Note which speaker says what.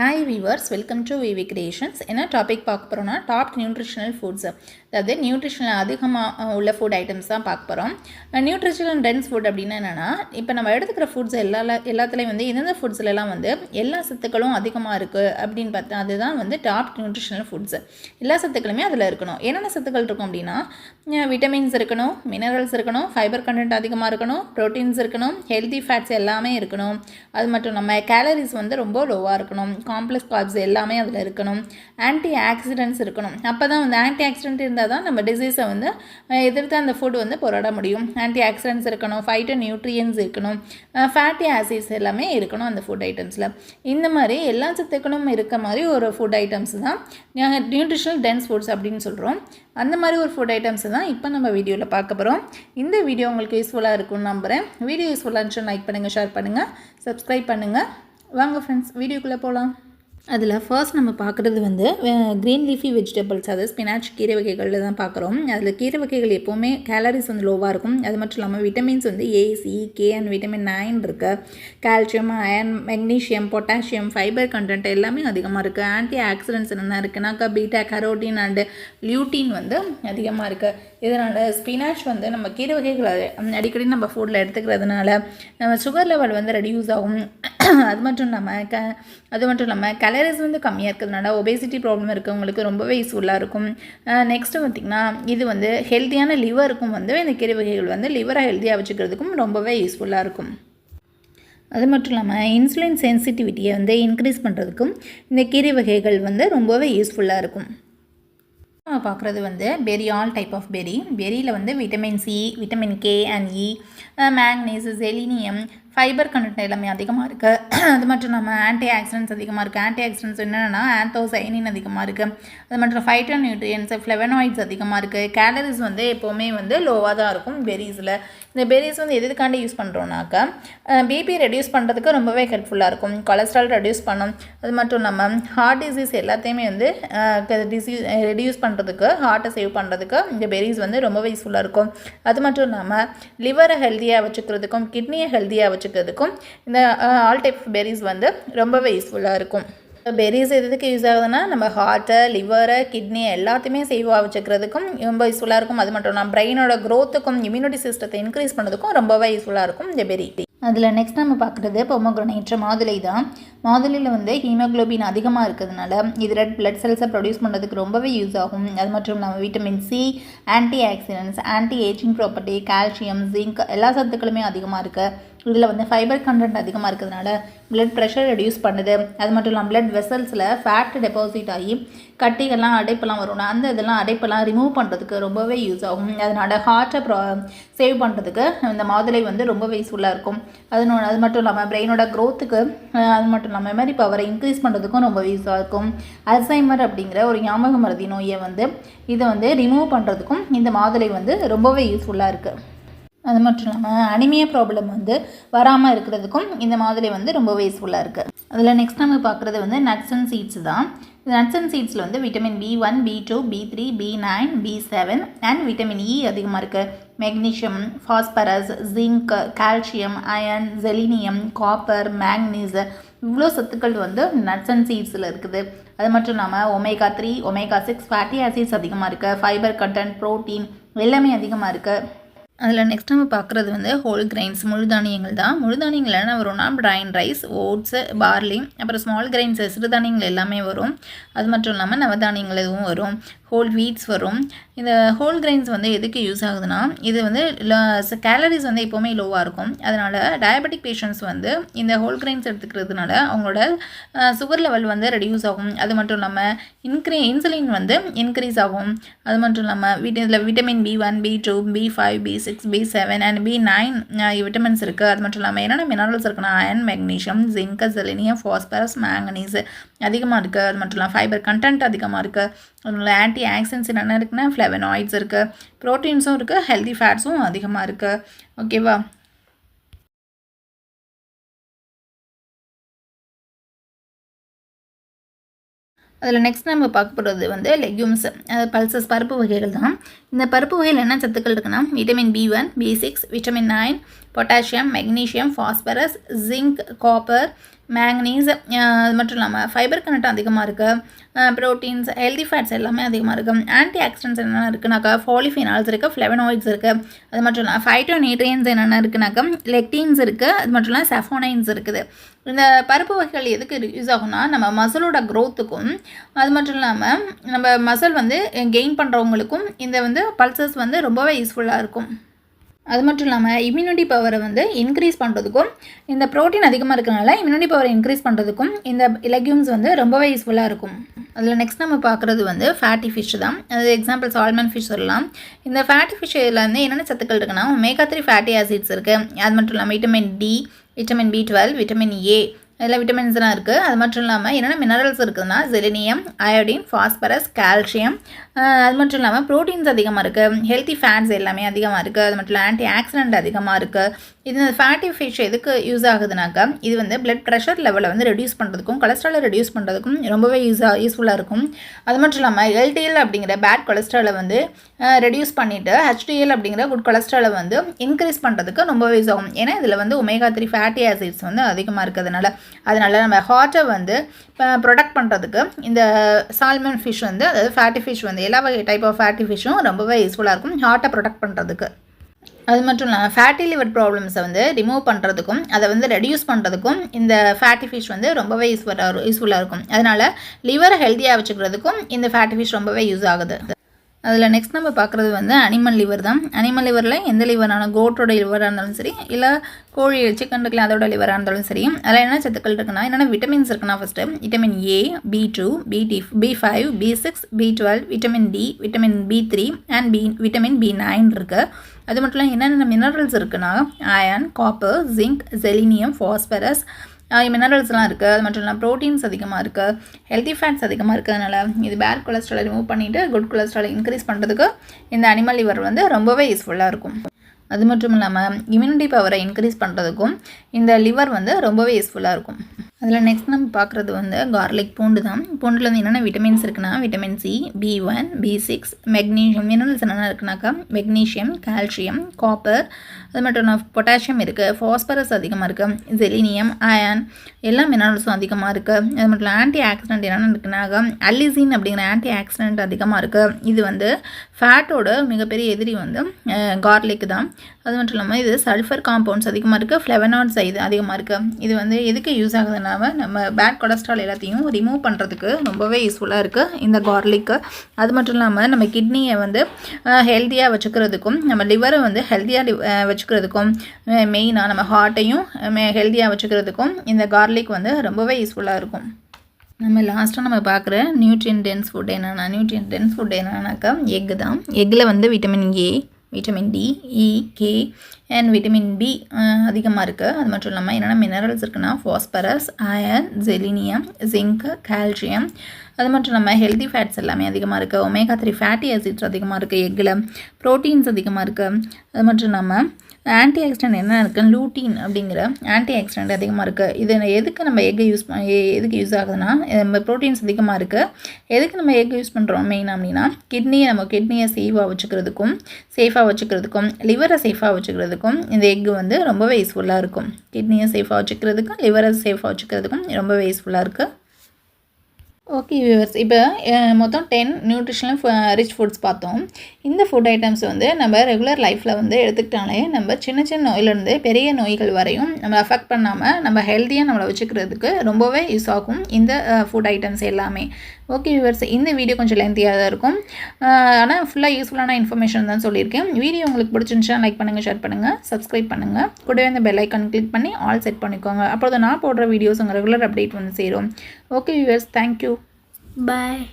Speaker 1: Hi viewers welcome to V V creations என்ன topic பார்க்க போகிறோம்னா டாப் நியூட்ரிஷனல் ஃபுட்ஸ் அதாவது நியூட்ரிஷனல் அதிகமாக உள்ள ஃபுட் ஐட்டம்ஸ் தான் பார்க்க போகிறோம் நியூட்ரிஷனல் டென்ஸ் ஃபுட் அப்படின்னா என்னென்னா இப்போ நம்ம எடுத்துக்கிற ஃபுட்ஸ் எல்லா எல்லாத்துலேயும் வந்து எந்தெந்த ஃபுட்ஸ்லாம் வந்து எல்லா சத்துக்களும் அதிகமாக இருக்குது அப்படின்னு பார்த்தா அதுதான் வந்து டாப் நியூட்ரிஷனல் ஃபுட்ஸ் எல்லா சத்துக்களுமே அதில் இருக்கணும். என்னென்ன சத்துக்கள் இருக்கும் அப்படின்னா விட்டமின்ஸ் இருக்கணும் மினரல்ஸ் இருக்கணும் ஃபைபர் கண்டென்ட் அதிகமாக இருக்கணும் ப்ரோட்டீன்ஸ் இருக்கணும் ஹெல்தி ஃபேட்ஸ் எல்லாமே இருக்கணும். அது மட்டும் நம்ம கேலரிஸ் வந்து ரொம்ப லோவாக இருக்கணும். காம்ப்ளெக்ஸ் கார்ப்ஸ் எல்லாமே அதில் இருக்கணும். ஆன்டி ஆக்சிடென்ட்ஸ் இருக்கணும். அப்போ தான் வந்து ஆன்டி ஆக்சிடென்ட் இருந்தால் தான் நம்ம டிசீஸை வந்து எதிர்த்து அந்த ஃபுட் வந்து போராட முடியும். ஆன்டி ஆக்சிடென்ட்ஸ் இருக்கணும் ஃபைட்டோ நியூட்ரியன்ஸ் இருக்கணும் ஃபேட்டி ஆசிட்ஸ் எல்லாமே இருக்கணும் அந்த ஃபுட் ஐட்டம்ஸில் இந்த மாதிரி எல்லா சத்துக்களும் இருக்க மாதிரி ஒரு ஃபுட் ஐட்டம்ஸ் தான் நியூட்ரிஷனல் டென்ஸ் ஃபுட்ஸ் அப்படின்னு சொல்கிறோம் அந்த மாதிரி ஒரு ஃபுட் ஐட்டம்ஸ் தான் இப்போ நம்ம வீடியோவில் பார்க்க போகிறோம் இந்த வீடியோ உங்களுக்கு யூஸ்ஃபுல்லாக இருக்கும்னு நம்புகிறேன் வீடியோ யூஸ்ஃபுல்லாக இருந்துச்சு லைக் பண்ணுங்கள் ஷேர் பண்ணுங்கள் சப்ஸ்கிரைப் பண்ணுங்கள் வாங்க ஃப்ரெண்ட்ஸ் வீடியோக்குள்ளே போகலாம் அதில் ஃபர்ஸ்ட் நம்ம பார்க்குறது வந்து க்ரீன் லீஃபி வெஜிடபிள்ஸ் அதாவது ஸ்பினாச் கீரை வகைகளில் தான் பார்க்குறோம் அதில் கீரை வகைகள் எப்போவுமே கேலரிஸ் வந்து லோவாக இருக்கும். அது மட்டும் இல்லாமல் விட்டமின்ஸ் வந்து A C K and vitamin nine இருக்குது calcium iron magnesium potassium fibre content எல்லாமே அதிகமாக இருக்குது ஆன்டி ஆக்சிடென்ட்ஸ் என்னென்ன இருக்குனாக்கா பீட்டா கரோட்டின் அண்டு லியூட்டின் வந்து அதிகமாக இருக்குது இதனால் ஸ்பினாச் வந்து நம்ம கீரை வகைகளை அடிக்கடி நம்ம ஃபுட்டில் எடுத்துக்கிறதுனால நம்ம சுகர் லெவல் வந்து ரெடியூஸ் ஆகும். அது மட்டும் இல்லாமல் க அது மட்டும் இல்லாமல் கலரிஸ் வந்து கம்மியாக இருக்கிறதுனால ஒபேசிட்டி ப்ராப்ளம் இருக்கவங்களுக்கு ரொம்பவே யூஸ்ஃபுல்லாக இருக்கும். நெக்ஸ்ட்டு பார்த்திங்கன்னா இது வந்து ஹெல்த்தியான லிவருக்கும் வந்து இந்த கீரை வகைகள் வந்து லிவரை ஹெல்த்தியாக வச்சுக்கிறதுக்கும் ரொம்பவே யூஸ்ஃபுல்லாக இருக்கும். அது மட்டும் இல்லாமல் இன்சுலின் சென்சிட்டிவிட்டியை வந்து இன்க்ரீஸ் பண்ணுறதுக்கும் இந்த கீரை வகைகள் வந்து ரொம்பவே யூஸ்ஃபுல்லாக இருக்கும். நம்ம பார்க்குறது வந்து berry all type of berry பெரியில் வந்து vitamin C vitamin K and E manganese selenium fibre content எல்லாமே அதிகமாக இருக்குது அது மட்டும் இல்லாமல் ஆன்டி ஆக்சிடென்ட்ஸ் அதிகமாக இருக்குது ஆன்டி ஆக்சிடென்ட்ஸ் என்னென்னா ஆந்தோசைனின் அதிகமாக இருக்குது அது மட்டும் ஃபைட்டோ நியூட்ரியன்ஸ் ஃப்ளெவனாய்ட்ஸ் அதிகமாக இருக்குது கேலரிஸ் வந்து எப்போவுமே வந்து லோவாக தான் இருக்கும். பெரிஸில் இந்த பெரிஸ் வந்து எதுக்காண்டி யூஸ் பண்ணுறோன்னாக்கா பிபி ரெடியூஸ் பண்ணுறதுக்கு ரொம்பவே ஹெல்ப்ஃபுல்லாக இருக்கும். கொலஸ்ட்ரால் ரெடியூஸ் பண்ணும். அது மட்டும் இல்லாமல் ஹார்ட் டிசீஸ் எல்லாத்தையுமே வந்து டிசீஸ் ரெடியூஸ் பண்ணுறதுக்கு ஹார்ட்டை சேவ் பண்ணுறதுக்கு இந்த பெரிஸ் வந்து ரொம்பவே யூஸ்ஃபுல்லாக இருக்கும். அது மட்டும் இல்லாமல் லிவரை ஹெல்த்தியாக வச்சுக்கிறதுக்கும் கிட்னியை ஹெல்த்தியாக வச்சுக்கிறதுக்கும் இந்த ஆல் டைப் பெரிஸ் வந்து ரொம்பவே யூஸ்ஃபுல்லாக இருக்கும். பெரிஸ் எதுக்கு யூஸ் ஆகுதுன்னா நம்ம ஹார்ட்டை லிவரை கிட்னி எல்லாத்தையுமே சேவாக வச்சுக்கிறதுக்கும் ரொம்ப யூஸ்ஃபுல்லாக இருக்கும் அது மட்டும் இல்லாமல் பிரெயினோட க்ரோத்துக்கும் இம்யூனிட்டி சிஸ்டத்தை இன்க்ரீஸ் பண்ணுறதுக்கும் ரொம்பவே யூஸ்ஃபுல்லாக இருக்கும் இந்த பெரி அதில் நெக்ஸ்ட் நம்ம பார்க்குறது பொமோக்ரனேட் மாதுளை தான். மாதுளையில் வந்து ஹீமோக்ளோபின் அதிகமாக இருக்கிறதுனால இது ரெட் பிளட் செல்ஸை ப்ரொடியூஸ் பண்ணுறதுக்கு ரொம்பவே யூஸ் ஆகும். அது மட்டும் இல்லாமல் vitamin C anti oxidants anti ageing property calcium zinc எல்லா சத்துக்களுமே அதிகமாக இருக்குது இதில் வந்து ஃபைபர் கண்டென்ட் அதிகமாக இருக்கிறதுனால பிளட் ப்ரெஷர் ரெடியூஸ் பண்ணுது. அது மட்டும் இல்லாமல் பிளட் வெசல்ஸில் ஃபேட் டெபாசிட் ஆகி கட்டிகள்லாம் அடைப்பெல்லாம் வரும். அந்த இதெல்லாம் அடைப்பெல்லாம் ரிமூவ் பண்ணுறதுக்கு ரொம்பவே யூஸ் ஆகும். அதனால் ஹார்ட்டை ப்ரா சேவ் பண்ணுறதுக்கு இந்த மாதுளை வந்து ரொம்பவே யூஸ்ஃபுல்லாக இருக்கும். அது அது மட்டும் இல்லாமல் பிரெயினோட க்ரோத்துக்கு அது மட்டும் இல்லாமல் மெமரி பவரை இன்க்ரீஸ் பண்ணுறதுக்கும் ரொம்ப யூஸாக இருக்கும். அல்சைமர் அப்படிங்கிற ஒரு ஞாபக மருதி நோயை வந்து இதை வந்து ரிமூவ் பண்ணுறதுக்கும் இந்த மாதுளை வந்து ரொம்பவே யூஸ்ஃபுல்லாக இருக்குது அது மட்டும் இல்லாமல் அனிமிய ப்ராப்ளம் வந்து வராமல் இருக்கிறதுக்கும் இந்த மாதுளை வந்து ரொம்பவே யூஸ்ஃபுல்லாக இருக்குது அதில் நெக்ஸ்ட் நம்ம பார்க்குறது வந்து நட்ஸ் அண்ட் சீட்ஸ் தான். நட்ஸ் அண்ட் சீட்ஸில் வந்து vitamin B one B two B three B nine B seven and vitamin E அதிகமாக இருக்குது magnesium phosphorus zinc calcium iron selenium copper manganese இவ்வளோ சத்துக்கள் வந்து நட்ஸ் அண்ட் சீட்ஸில் இருக்குது. அது மட்டும் இல்லாமல் omega three omega six fatty acids அதிகமாக இருக்குது ஃபைபர் கண்டென்ட் ப்ரோட்டீன் எல்லாமே அதிகமாக இருக்குது அதில் நெக்ஸ்ட் நம்ம பார்க்குறது வந்து ஹோல் கிரைன்ஸ் முழு தானியங்கள் தான். முழு தானியங்கள் என்ன வரும்னா பிரைன் ரைஸ் ஓட்ஸு பார்லி அப்புறம் ஸ்மால் கிரைன்ஸு சிறுதானியங்கள் எல்லாமே வரும். அது மட்டும் இல்லாமல் நவதானியங்கள் எதுவும் வரும். ஹோல் வீட்ஸ் வரும். இந்த ஹோல் கிரைன்ஸ் வந்து எதுக்கு யூஸ் ஆகுதுன்னா இது வந்து கேலரிஸ் வந்து எப்போவுமே லோவாக இருக்கும். அதனால் டயபெட்டிக் பேஷண்ட்ஸ் வந்து இந்த ஹோல் கிரைன்ஸ் எடுத்துக்கிறதுனால அவங்களோட சுகர் லெவல் வந்து ரெடியூஸ் ஆகும். அது மட்டும் இல்லாமல் இன்க்ரீ இன்சுலின் வந்து இன்க்ரீஸ் ஆகும். அது மட்டும் இல்லாமல் வீட் இதில் vitamin B one B two B five B six B seven and B nine vitamins இருக்குது அது மட்டும் இல்லாமல் என்னென்ன மினரல்ஸ் இருக்குன்னா iron magnesium zinc selenium phosphorus manganese அதிகமாக இருக்குது அது மட்டும் இல்லாமல் ஃபைபர் கண்டென்ட் அதிகமாக இருக்குது அதனால ஆன்டி ஆக்சிடென்ட்ஸ் என்னென்ன இருக்குன்னா ஃப்ளெவனாய்ட்ஸ் இருக்குது ப்ரோட்டீன்ஸும் இருக்குது ஹெல்தி ஃபேட்ஸும் அதிகமாக இருக்குது ஓகேவா அதில் நெக்ஸ்ட் நம்ம பார்க்க போகிறது வந்து லெக்யூம்ஸ் பல்சஸ் பருப்பு வகைகள் தான். இந்த பருப்பு வகையில் என்ன சத்துக்கள் இருக்குன்னா vitamin B one B six vitamin nine potassium magnesium phosphorus zinc copper manganese அது மட்டும் இல்லாமல் ஃபைபர் கனெக்ட் அதிகமாக இருக்குது ப்ரோட்டீன்ஸ் ஹெல்தி ஃபேட்ஸ் எல்லாமே அதிகமாக இருக்குது ஆன்டி ஆக்சிடென்ட்ஸ் என்னென்ன இருக்குனாக்கா ஃபாலிஃபினால்ஸ் இருக்குது ஃப்ளெவனாய்ட்ஸ் இருக்குது அது மட்டும் இல்லாமல் ஃபைட்டோ நியூட்ரியன்ஸ் என்னென்ன இருக்குனாக்கா லெக்டீன்ஸ் இருக்குது அது மட்டும் இல்லாமல் செஃபோனைன்ஸ் இருக்குது. இந்த பருப்பு வகைகள் எதுக்கு யூஸ் ஆகும்னா நம்ம மசிலோட க்ரோத்துக்கும் அது மட்டும் இல்லாமல் நம்ம மசில் வந்து கெயின் பண்ணுறவங்களுக்கும் இந்த வந்து பல்சஸ் வந்து ரொம்பவே யூஸ்ஃபுல்லாக இருக்கும். அது மட்டும் இல்லாமல் இம்யூனிட்டி பவரை வந்து இன்க்ரீஸ் பண்ணுறதுக்கும் இந்த ப்ரோட்டீன் அதிகமாக இருக்கிறனால இம்யூனிட்டி பவரை இன்க்ரீஸ் பண்ணுறதுக்கும் இந்த லெக்யூம்ஸ் வந்து ரொம்பவே யூஸ்ஃபுல்லாக இருக்கும். அதில் நெக்ஸ்ட் நம்ம பார்க்குறது வந்து ஃபேட்டி ஃபிஷ் தான். அது எக்ஸாம்பிள் சால்மன் ஃபிஷ் சொல்லலாம். இந்த ஃபேட்டி ஃபிஷ் இதில் வந்து என்னென்ன சத்துக்கள் இருக்குன்னா ஒமேகா த்ரீ ஃபேட்டி ஆசிட்ஸ் இருக்குது அது மட்டும் இல்லாமல் vitamin D vitamin B twelve vitamin A இதில் விட்டமின்ஸ்லாம் இருக்குது அது மட்டும் இல்லாமல் என்னென்ன மினரல்ஸ் இருக்குதுன்னா செலினியம் அயோடின் ஃபாஸ்பரஸ் கால்சியம் அது மட்டும் இல்லாமல் ப்ரோட்டீன்ஸ் அதிகமாக இருக்குது ஹெல்த்தி ஃபேட்ஸ் எல்லாமே அதிகமாக இருக்குது அது மட்டும் இல்லை ஆன்டி ஆக்சிடென்ட் அதிகமாக இருக்குது இது ஃபேட்டி ஃபிஷ் எதுக்கு யூஸ் ஆகுதுனாக்கா இது வந்து பிளட் ப்ரெஷர் லெவலை வந்து ரெடியூஸ் பண்ணுறதுக்கும் கொலஸ்ட்ராலை ரெடியூஸ் பண்ணுறதுக்கும் ரொம்பவே யூஸாக யூஸ்ஃபுல்லாக இருக்கும். அது மட்டும் இல்லாமல் எல்டிஎல் அப்படிங்கிற பேட் கொலஸ்ட்ராலை வந்து ரெடியூஸ் பண்ணிவிட்டு ஹெச்டிஎல் அப்படிங்கிற குட் கொலஸ்ட்ராலை வந்து இன்க்ரீஸ் பண்ணுறதுக்கு ரொம்பவே யூஸ் ஆகும். ஏன்னா இதில் வந்து ஒமேகா த்ரீ ஃபேட்டி ஆசிட்ஸ் வந்து அதிகமாக இருக்கிறதுனால அதனால் நம்ம ஹார்ட்டை வந்து ப்ரொடக்ட் பண்ணுறதுக்கு இந்த சால்மன் ஃபிஷ் வந்து அதாவது ஃபேட்டி ஃபிஷ் வந்து எல்லா வகை டைப் ஆஃப் ஃபேட்டி ஃபிஷ்ஷும் ரொம்பவே யூஸ்ஃபுல்லாக இருக்கும். ஹார்ட்டை ப்ரொடக்ட் பண்ணுறதுக்கு அது மட்டும் இல்லாமல் ஃபேட்டி லிவர் ப்ராப்ளம்ஸை வந்து ரிமூவ் பண்ணுறதுக்கும் அதை வந்து ரெடியூஸ் பண்ணுறதுக்கும் இந்த ஃபேட்டி ஃபிஷ் வந்து ரொம்பவே யூஸ்ஃபுல்லாக யூஸ்ஃபுல்லாக இருக்கும். அதனால் லிவரை ஹெல்த்தியாக வச்சுக்கிறதுக்கும் இந்த ஃபேட்டி ஃபிஷ் ரொம்பவே யூஸ் ஆகுது. அதில் நெக்ஸ்ட் நம்ம பார்க்குறது வந்து அனிமல் லிவர் தான். அனிமல் லிவரில் எந்த லிவரான கோட்டோட லிவராக இருந்தாலும் சரி இல்லை கோழி சிக்கன் இருக்குல்ல அதோட லிவராக இருந்தாலும் சரி அதில் என்ன சத்துக்கள் இருக்குன்னா என்னென்ன விட்டமின்ஸ் இருக்குன்னா first vitamin A B two B D B five B six B twelve vitamin D vitamin B three and B vitamin B nine இருக்குது அது மட்டும் இல்லாமல் என்னென்ன மினரல்ஸ் இருக்குன்னா iron copper zinc selenium phosphorus மினரல்ஸ்லாம் இருக்குது அது மட்டும் இல்லாமல் ப்ரோட்டீன்ஸ் அதிகமாக இருக்குது ஹெல்த்தி ஃபேட்ஸ் அதிகமாக இருக்கிறதுனால இது பேட் கொலஸ்ட்ராலை ரிமூவ் பண்ணிவிட்டு குட் கொலஸ்ட்ராலை இன்க்ரீஸ் பண்ணுறதுக்கு இந்த அனிமல் லிவர் வந்து ரொம்பவே யூஸ்ஃபுல்லாக இருக்கும். அது மட்டும் இல்லாமல் இம்யூனிட்டி பவரை இன்க்ரீஸ் பண்ணுறதுக்கும் இந்த லிவர் வந்து ரொம்பவே யூஸ்ஃபுல்லாக இருக்கும். அதில் நெக்ஸ்ட் நம்ம பார்க்குறது வந்து கார்லிக் பூண்டு தான். பூண்டில் வந்து என்னென்ன விட்டமின்ஸ் இருக்குன்னா vitamin C B one B six magnesium minerals என்னென்ன இருக்குனாக்கா மெக்னீஷியம் கால்சியம் காப்பர் அது மட்டும் இல்லாமல் பொட்டாசியம் இருக்குது ஃபாஸ்பரஸ் அதிகமாக இருக்குது ஜெலினியம் அயன் எல்லா மினரல்ஸும் அதிகமாக இருக்குது அது மட்டும் இல்லை ஆன்டி ஆக்சிடென்ட் என்னென்ன இருக்குனாக்கா அல்லிசின் அப்படிங்கிற ஆன்டி ஆக்சிடென்ட் அதிகமாக இருக்குது இது வந்து ஃபேட்டோட மிகப்பெரிய எதிரி வந்து கார்லிக் தான். அது மட்டும் இல்லாமல் இது சல்ஃபர் காம்பவுண்ட்ஸ் அதிகமாக இருக்குது ஃப்ளெவனாட்ஸ் இது அதிகமாக இருக்குது இது வந்து எதுக்கு யூஸ் ஆகுதுனால நம்ம பேட் கொலஸ்ட்ரால் எல்லாத்தையும் ரிமூவ் பண்ணுறதுக்கு ரொம்பவே யூஸ்ஃபுல்லாக இருக்குது இந்த கார்லிக்கு அது மட்டும் இல்லாமல் நம்ம கிட்னியை வந்து ஹெல்த்தியாக வச்சுக்கிறதுக்கும் நம்ம லிவரை வந்து ஹெல்த்தியாக வச்சுக்கிறதுக்கும் மெயினாக நம்ம ஹார்ட்டையும் ஹெல்த்தியாக வச்சுக்கிறதுக்கும் இந்த கார்லிக் வந்து ரொம்பவே யூஸ்ஃபுல்லாக இருக்கும். நம்ம லாஸ்ட்டாக நம்ம பார்க்குற நியூட்ரியன் டென்ஸ் ஃபுட் என்னென்னா நியூட்ரியன் டென்ஸ் ஃபுட் என்னென்னாக்கா எக்கு தான். எக்கில் வந்து vitamin A vitamin D E e, K and vitamin B அதிகமாக இருக்குது அது மட்டும் இல்லாமல் என்னென்ன மினரல்ஸ் இருக்குன்னா phosphorus iron selenium zinc calcium அது மட்டும் இல்லாமல் ஹெல்தி ஃபேட்ஸ் எல்லாமே அதிகமாக இருக்குது ஒமேகா த்ரீ ஃபேட்டி ஆசிட்ஸ் அதிகமாக இருக்குது எக்கில் ப்ரோட்டீன்ஸ் அதிகமாக இருக்குது அது மட்டும் இல்லாமல் ஆன்டி ஆக்சிடென்ட் என்ன இருக்குது லூட்டின் அப்படிங்கிற ஆன்டி ஆக்சிடென்ட் அதிகமாக இருக்குது இது எதுக்கு நம்ம எக்கை யூஸ் பண்ண எதுக்கு யூஸ் ஆகுதுன்னா நம்ம ப்ரோட்டீன்ஸ் அதிகமாக இருக்குது எதுக்கு நம்ம எக் யூஸ் பண்ணுறோம் மெயின் அப்படின்னா கிட்னியை நம்ம கிட்னியை சேஃபாக வச்சுக்கிறதுக்கும் சேஃபாக வச்சுக்கிறதுக்கும் லிவரை சேஃபாக வச்சுக்கிறதுக்கும் இந்த எக்கு வந்து ரொம்பவே யூஸ்ஃபுல்லாக இருக்கும். கிட்னியை சேஃபாக வச்சுக்கிறதுக்கும் லிவரை சேஃபாக வச்சுக்கிறதுக்கும் ரொம்பவே யூஸ்ஃபுல்லாக இருக்குது ஓகே வியூவர்ஸ் இப்போ மொத்தம் டென் நியூட்ரிஷனல் ரிச் ஃபுட்ஸ் பார்த்தோம். இந்த ஃபுட் ஐட்டம்ஸ் வந்து நம்ம ரெகுலர் லைஃப்பில் வந்து எடுத்துக்கிட்டாலே நம்ம சின்ன சின்ன நோயிலேருந்து பெரிய நோய்கள் வரையும் நம்ம அஃபெக்ட் பண்ணாமல் நம்ம ஹெல்த்தியாக நம்மளை வச்சுக்கிறதுக்கு ரொம்பவே யூஸ் ஆகும் இந்த ஃபுட் ஐட்டம்ஸ் எல்லாமே. ஓகே வியூவர்ஸ் இந்த வீடியோ கொஞ்சம் லென்த்தியாக தான் இருக்கும். ஆனால் ஃபுல்லாக யூஸ்ஃபுல்லான இன்ஃபர்மேஷன் தான் சொல்லியிருக்கேன். வீடியோ உங்களுக்கு பிடிச்சிருந்துச்சா லைக் பண்ணுங்கள் ஷேர் பண்ணுங்கள் சப்ஸ்கிரைப் பண்ணுங்கள் கூடவே இந்த பெல் ஐக்கான் கிளிக் பண்ணி ஆல் செட் பண்ணிக்கோங்க. அப்போ நான் போடுற வீடியோஸ் உங்கள் ரெகுலர் அப்டேட் வந்து சேரும். Okay viewers thank you
Speaker 2: Bye.